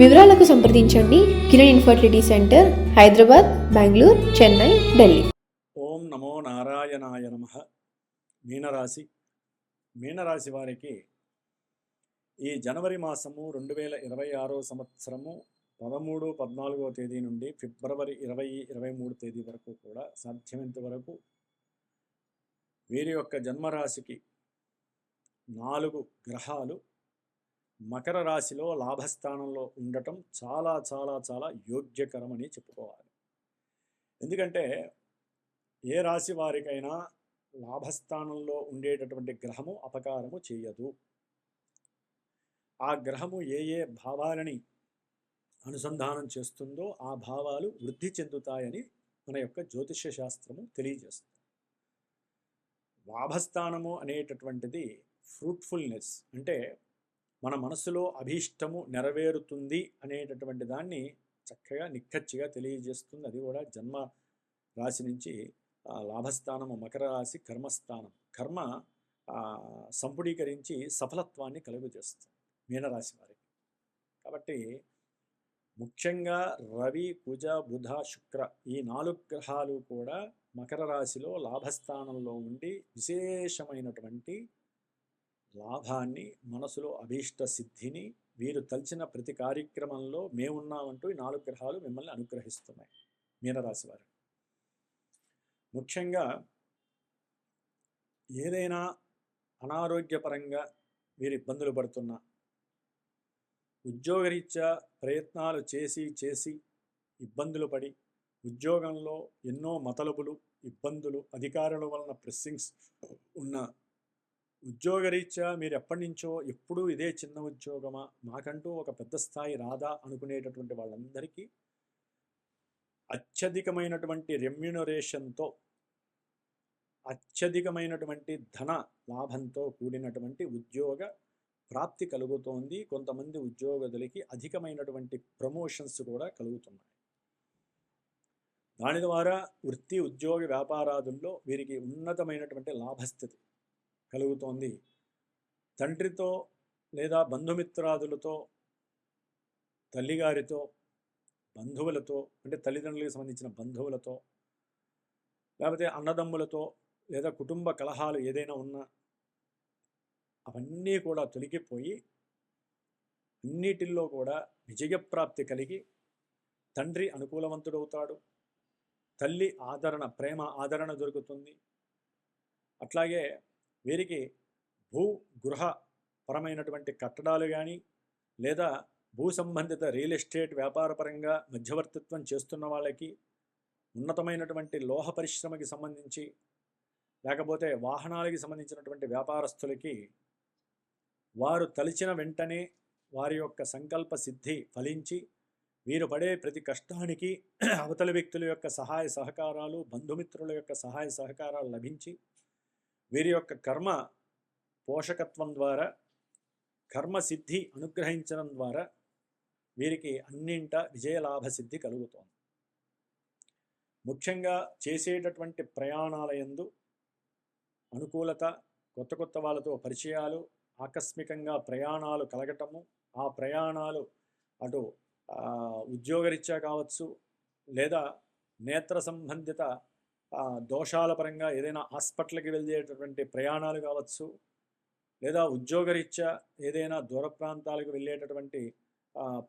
వివరాలకు సంప్రదించండి. Kiran infertility centre Hyderabad Bengaluru Chennai Delhi. ఓం నమో నారాయణాయ నమ. మీనరాశి. మీనరాశి వారికి ఈ జనవరి మాసము రెండు వేల ఇరవై ఆరో సంవత్సరము పదమూడు పద్నాలుగో తేదీ నుండి ఫిబ్రవరి ఇరవై ఇరవై మూడు తేదీ వరకు కూడా సాధ్యమైనంత వరకు వీరి యొక్క జన్మరాశికి నాలుగు గ్రహాలు మకర రాశిలో లాభస్థానంలో ఉండటం చాలా చాలా చాలా యోగ్యకరమని చెప్పుకోవాలి. ఎందుకంటే ఏ రాశి వారికైనా లాభస్థానంలో ఉండేటటువంటి గ్రహము అపకారము చేయదు. ఆ గ్రహము ఏ ఏ భావాలని అనుసంధానం చేస్తుందో ఆ భావాలు వృద్ధి చెందుతాయని మన యొక్క జ్యోతిష్య శాస్త్రము తెలియజేస్తుంది. లాభస్థానము అనేటటువంటిది ఫ్రూట్ఫుల్నెస్ అంటే మన మనసులో అభీష్టము నెరవేరుతుంది అనేటటువంటి దాన్ని చక్కగా నిక్కచ్చిగా తెలియజేస్తుంది. అది కూడా జన్మ రాశి నుంచి లాభస్థానము మకర రాశి కర్మస్థానం. కర్మ సంపుడీకరించి సఫలత్వాన్ని కలుగజేస్తుంది మీనరాశి వారికి. కాబట్టి ముఖ్యంగా రవి కుజ బుధ శుక్ర ఈ నాలుగు గ్రహాలు కూడా మకర రాశిలో లాభస్థానంలో ఉండి విశేషమైనటువంటి లాభాన్ని మనసులో అభీష్ట సిద్ధిని వీరు తలిచిన ప్రతి కార్యక్రమంలో మేమున్నామంటూ ఈ నాలుగు గ్రహాలు మిమ్మల్ని అనుగ్రహిస్తున్నాయి. మీనరాశి వారు. ముఖ్యంగా ఏదైనా అనారోగ్యపరంగా వీరు ఇబ్బందులు పడుతున్నా ఉద్యోగరీత్యా ప్రయత్నాలు చేసి చేసి ఇబ్బందులు పడి ఉద్యోగంలో ఎన్నో మతలబులు ఇబ్బందులు అధికారుల వలన ప్రెస్సింగ్స్ ఉన్న ఉద్యోగరీత్యా మీరు ఎప్పటి నుంచో ఎప్పుడూ ఇదే చిన్న ఉద్యోగమా? మాకంటూ ఒక పెద్ద స్థాయి రాదా? అనుకునేటటువంటి వాళ్ళందరికీ అత్యధికమైనటువంటి రెమ్యునరేషన్తో అత్యధికమైనటువంటి ధన లాభంతో కూడినటువంటి ఉద్యోగ ప్రాప్తి కలుగుతోంది. కొంతమంది ఉద్యోగులకి అధికమైనటువంటి ప్రమోషన్స్ కూడా కలుగుతున్నాయి. దాని ద్వారా వృత్తి ఉద్యోగ వ్యాపారాదుల్లో వీరికి ఉన్నతమైనటువంటి లాభస్థితి. కలుగుతోంది. తండ్రితో లేదా బంధుమిత్రాదులతో తల్లిగారితో బంధువులతో అంటే తల్లిదండ్రులకు సంబంధించిన బంధువులతో లేకపోతే అన్నదమ్ములతో లేదా కుటుంబ కలహాలు ఏదైనా ఉన్నా అవన్నీ కూడా తొలగిపోయి అన్నిటిల్లో కూడా విజయప్రాప్తి కలిగి తండ్రి అనుకూలవంతుడవుతాడు. తల్లి ఆదరణ ప్రేమ ఆదరణ దొరుకుతుంది. అట్లాగే వీరికి భూ గృహ పరమైనటువంటి కట్టడాలు కానీ లేదా భూ సంబంధిత రియల్ ఎస్టేట్ వ్యాపారపరంగా మధ్యవర్తిత్వం చేస్తున్న వాళ్ళకి ఉన్నతమైనటువంటి లోహ పరిశ్రమకి సంబంధించి లేకపోతే వాహనాలకి సంబంధించినటువంటి వ్యాపారస్తులకి వారు తలిచిన వెంటనే వారి యొక్క సంకల్ప సిద్ధి ఫలించి వీరు పడే ప్రతి కష్టానికి అవతలి వ్యక్తుల యొక్క సహాయ సహకారాలు బంధుమిత్రుల యొక్క సహాయ సహకారాలు లభించి వీరి యొక్క కర్మ పోషకత్వం ద్వారా కర్మ సిద్ధి అనుగ్రహించడం ద్వారా వీరికి అన్నింట విజయలాభ సిద్ధి కలుగుతోంది. ముఖ్యంగా చేసేటటువంటి ప్రయాణాలయందు అనుకూలత కొత్త కొత్త వాళ్ళతో పరిచయాలు ఆకస్మికంగా ప్రయాణాలు కలగటము ఆ ప్రయాణాలు అటు ఉద్యోగరీత్యా కావచ్చు లేదా నేత్ర సంబంధిత దోషాల పరంగా ఏదైనా హాస్పిటల్కి వెళ్ళేటటువంటి ప్రయాణాలు కావచ్చు లేదా ఉద్యోగరీత్యా ఏదైనా దూర ప్రాంతాలకు వెళ్ళేటటువంటి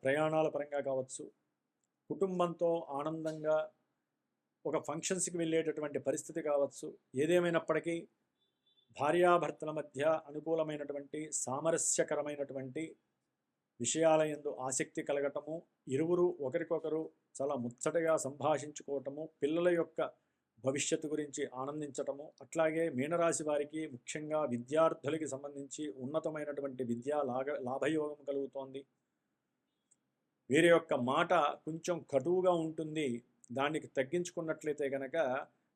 ప్రయాణాల పరంగా కావచ్చు కుటుంబంతో ఆనందంగా ఒక ఫంక్షన్స్కి వెళ్ళేటటువంటి పరిస్థితి కావచ్చు ఏదేమైనప్పటికీ భార్యాభర్తల మధ్య అనుకూలమైనటువంటి సామరస్యకరమైనటువంటి విషయాల యందు ఆసక్తి కలగటము ఇరువురు ఒకరికొకరు చాలా ముచ్చటగా సంభాషించుకోవటము పిల్లల యొక్క భవిష్యత్తు గురించి ఆనందించటము. అట్లాగే మీనరాశి వారికి ముఖ్యంగా విద్యార్థులకి సంబంధించి ఉన్నతమైనటువంటి విద్యా లాభ లాభయోగం కలుగుతోంది. వీరి యొక్క మాట కొంచెం కటువుగా ఉంటుంది. దానికి తగ్గించుకున్నట్లయితే కనుక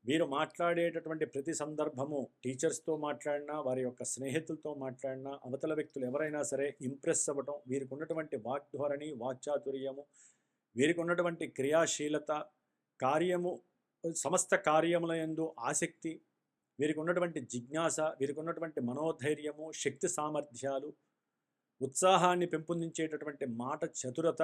వీరు మాట్లాడేటటువంటి ప్రతి సందర్భము టీచర్స్తో మాట్లాడినా వారి యొక్క స్నేహితులతో మాట్లాడినా అవతల వ్యక్తులు ఎవరైనా సరే ఇంప్రెస్ అవ్వటం వీరికి ఉన్నటువంటి వాగ్ధోరణి వాక్చాతుర్యము వీరికి ఉన్నటువంటి క్రియాశీలత కార్యము సమస్త కార్యముల యందు ఆసక్తి వీరికి ఉన్నటువంటి జిజ్ఞాస వీరికి ఉన్నటువంటి మనోధైర్యము శక్తి సామర్థ్యాలు ఉత్సాహాన్ని పెంపొందించేటటువంటి మాట చతురత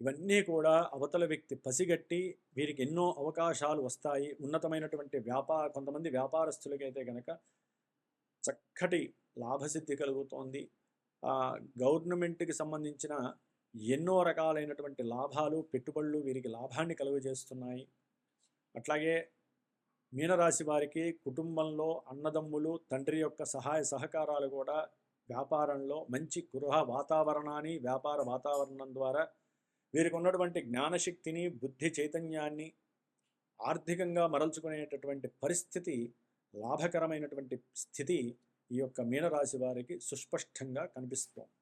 ఇవన్నీ కూడా అవతల వ్యక్తి పసిగట్టి వీరికి ఎన్నో అవకాశాలు వస్తాయి. ఉన్నతమైనటువంటి వ్యాపార కొంతమంది వ్యాపారస్తులకైతే కనుక చక్కటి లాభసిద్ధి కలుగుతోంది. గవర్నమెంట్కి సంబంధించిన ఎన్నో రకాలైనటువంటి లాభాలు పెట్టుబడులు వీరికి లాభాన్ని కలుగజేస్తున్నాయి. అట్లాగే మీనరాశి వారికి కుటుంబంలో అన్నదమ్ములు తండ్రి యొక్క సహాయ సహకారాలు కూడా వ్యాపారంలో మంచి గృహ వాతావరణాన్ని వ్యాపార వాతావరణం ద్వారా వీరికి ఉన్నటువంటి జ్ఞానశక్తిని బుద్ధి చైతన్యాన్ని ఆర్థికంగా మరల్చుకునేటటువంటి పరిస్థితి లాభకరమైనటువంటి స్థితి ఈ యొక్క మీనరాశి వారికి సుస్పష్టంగా కనిపిస్తోంది.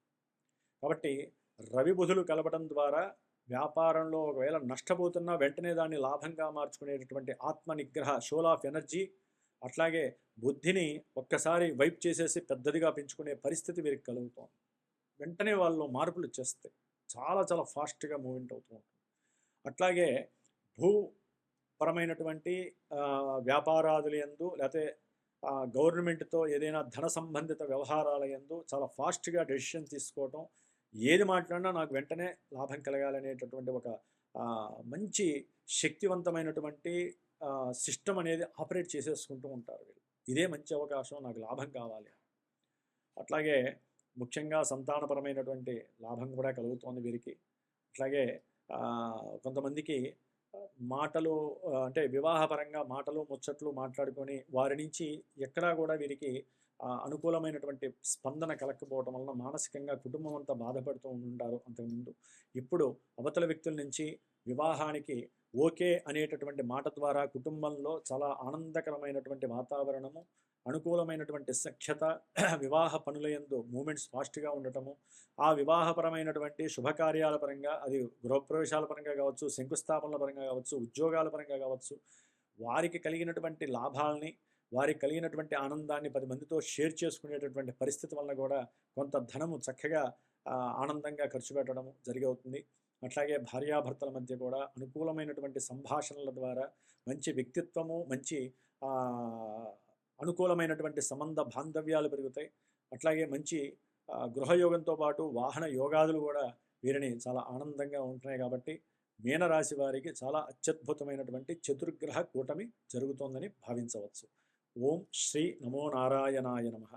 కాబట్టి రవి బుధులు కలవడం ద్వారా వ్యాపారంలో ఒకవేళ నష్టపోతున్నా వెంటనే దాన్ని లాభంగా మార్చుకునేటటువంటి ఆత్మ నిగ్రహ షోల్ ఆఫ్ ఎనర్జీ అట్లాగే బుద్ధిని ఒక్కసారి వైప్ చేసేసి పెద్దదిగా పెంచుకునే పరిస్థితి వీరికి కలుగుతోంది. వెంటనే వాళ్ళు మార్పులు చేస్తాయి చాలా చాలా ఫాస్ట్గా మూమెంట్ అవుతూ ఉంటుంది. అట్లాగే భూ పరమైనటువంటి ఆ, యందు లేకపోతే గవర్నమెంట్తో ఏదైనా ధన సంబంధిత వ్యవహారాల యందు చాలా ఫాస్ట్గా డెసిషన్ తీసుకోవటం ఏది మాట్లాడినా నాకు వెంటనే లాభం కలగాలనేటటువంటి ఒక మంచి శక్తివంతమైనటువంటి సిస్టమ్ అనేది ఆపరేట్ చేసేసుకుంటూ ఉంటారు వీళ్ళు. ఇదే మంచి అవకాశం నాకు లాభం కావాలి అట్లాగే ముఖ్యంగా సంతానపరమైనటువంటి లాభం కూడా కలుగుతోంది వీరికి. అట్లాగే కొంతమందికి మాటలు అంటే వివాహపరంగా మాటలు ముచ్చట్లు మాట్లాడుకొని వారి నుంచి ఎక్కడా కూడా వీరికి అనుకూలమైనటువంటి స్పందన కలగకపోవడం వలన మానసికంగా కుటుంబం అంతా బాధపడుతూ ఉంటారు అంతకుముందు. ఇప్పుడు అవతల వ్యక్తుల నుంచి వివాహానికి ఓకే అనేటటువంటి మాట ద్వారా కుటుంబంలో చాలా ఆనందకరమైనటువంటి వాతావరణము అనుకూలమైనటువంటి సఖ్యత వివాహ పనుల యందు మూమెంట్స్ ఫాస్ట్గా ఉండటము ఆ వివాహపరమైనటువంటి శుభకార్యాల పరంగా అది గృహప్రవేశాల పరంగా కావచ్చు శంకుస్థాపనల పరంగా కావచ్చు ఉద్యోగాల పరంగా కావచ్చు వారికి కలిగినటువంటి లాభాలని వారికి కలిగినటువంటి ఆనందాన్ని పది మందితో షేర్ చేసుకునేటటువంటి పరిస్థితి వలన కూడా కొంత ధనము చక్కగా ఆనందంగా ఖర్చు పెట్టడము జరిగవుతుంది. అట్లాగే భార్యాభర్తల మధ్య కూడా అనుకూలమైనటువంటి సంభాషణల ద్వారా మంచి వ్యక్తిత్వము మంచి అనుకూలమైనటువంటి సంబంధ బాంధవ్యాలు పెరుగుతాయి. అట్లాగే మంచి గృహయోగంతో పాటు వాహన యోగాదులు కూడా వీరిని చాలా ఆనందంగా ఉంటున్నాయి కాబట్టి మీనరాశి వారికి చాలా అత్యద్భుతమైనటువంటి చతుర్గ్రహ కూటమి జరుగుతోందని భావించవచ్చు. ఓం శ్రీ నమో నారాయణాయ నమః